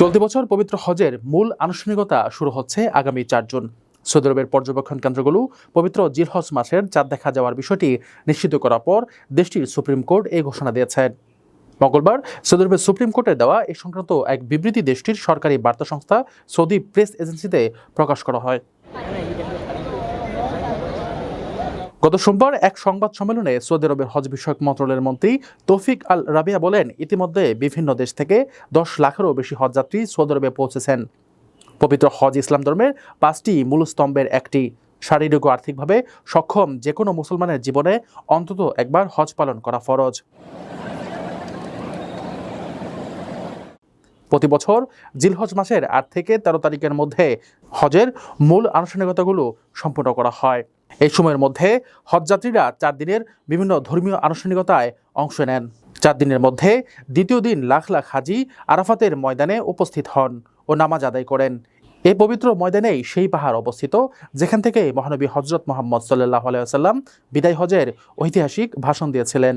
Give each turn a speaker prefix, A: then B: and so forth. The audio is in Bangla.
A: চলতি বছর পবিত্র হজের মূল আনুষ্ঠানিকতা শুরু হচ্ছে আগামী চার জুন। সৌদি আরবের পর্যবেক্ষণ কেন্দ্রগুলো পবিত্র জিলহজ মাসের চাঁদ দেখা যাওয়ার বিষয়টি নিশ্চিত করার পর দেশটির সুপ্রিম কোর্ট এই ঘোষণা দিয়েছেন মঙ্গলবার সৌদি আরবের সুপ্রিম কোর্টে দেওয়া এ সংক্রান্ত এক বিবৃতি দেশটির সরকারি বার্তা সংস্থা সৌদি প্রেস এজেন্সিতে প্রকাশ করা হয়। গত সোমবার এক সংবাদ সম্মেলনে সৌদি আরবের হজ বিষয়ক মন্ত্রণালয়ের মন্ত্রী তৌফিক আল রাবিয়া বলেন, ইতিমধ্যে বিভিন্ন দেশ থেকে দশ লাখেরও বেশি হজযাত্রী সৌদি আরবে পৌঁছেছেন। পবিত্র হজ ইসলাম ধর্মের পাঁচটি মূল স্তম্ভের একটি। শারীরিক ও আর্থিকভাবে সক্ষম যে কোনো মুসলমানের জীবনে অন্তত একবার হজ পালন করা ফরজ। প্রতি বছর জিলহজ মাসের আট থেকে তেরো তারিখের মধ্যে হজের মূল আনুষ্ঠানিকতাগুলো সম্পূর্ণ করা হয়। এই সময়ের মধ্যে হজযাত্রীরা চার দিনের বিভিন্ন ধর্মীয় আনুষ্ঠানিকতায় অংশ নেন। চার দিনের মধ্যে দ্বিতীয় দিন লাখ লাখ হাজি আরাফাতের ময়দানে উপস্থিত হন ও নামাজ আদায় করেন। এই পবিত্র ময়দানেই সেই পাহাড় অবস্থিত, যেখান থেকে মহানবী হজরত মোহাম্মদ সাল্লাহ আলাইসাল্লাম বিদায় হজের ঐতিহাসিক ভাষণ দিয়েছিলেন।